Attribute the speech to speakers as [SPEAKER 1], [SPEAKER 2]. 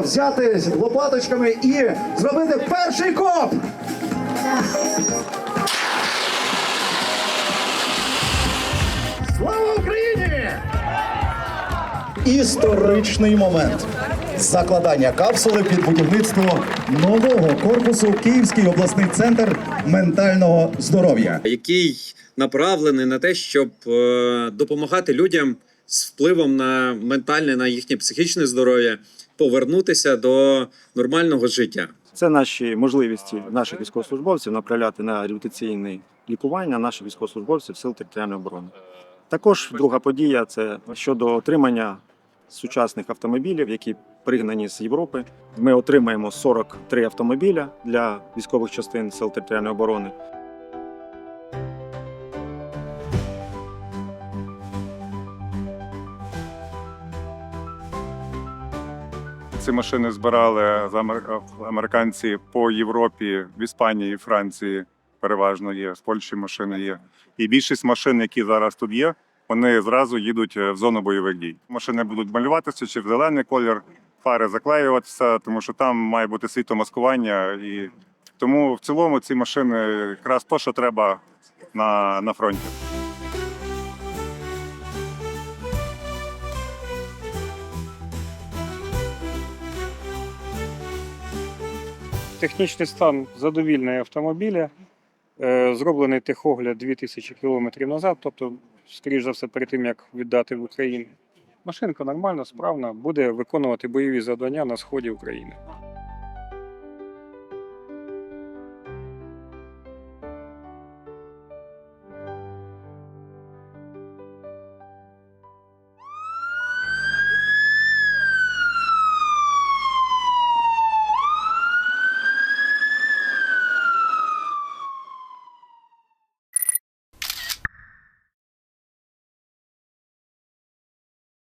[SPEAKER 1] взяти лопаточками і зробити перший коп. Слава Україні! Історичний момент. Закладання капсули під будівництво нового корпусу Київський обласний центр ментального здоров'я.
[SPEAKER 2] який направлений на те, щоб е, допомагати людям з впливом на ментальне, на їхнє психічне здоров'я повернутися до нормального життя.
[SPEAKER 3] Це наші можливості наших військовослужбовців направляти на реабілітаційне лікування наших військовослужбовців сил територіальної оборони. Також друга подія це щодо отримання сучасних автомобілів, які пригнані з Європи. Ми отримаємо 43 автомобіля для військових частин сил територіальної оборони.
[SPEAKER 4] Ці машини збирали американці по Європі, в Іспанії, Франції переважно є, з Польщі машини є. І більшість машин, які зараз тут є, вони зразу їдуть е, в зону бойових дій. Машини будуть малюватися чи в зелений колір, фари заклеюватися, тому що там має бути світломаскування. І тому в цілому ці машини якраз то, що треба на, на фронті.
[SPEAKER 5] Технічний стан задовільний автомобіля. Е, Зроблений техогляд 2000 км назад, тобто, скоріш за все, перед тим як віддати в Україну. Машинка нормальна, справна, буде виконувати бойові завдання на сході України.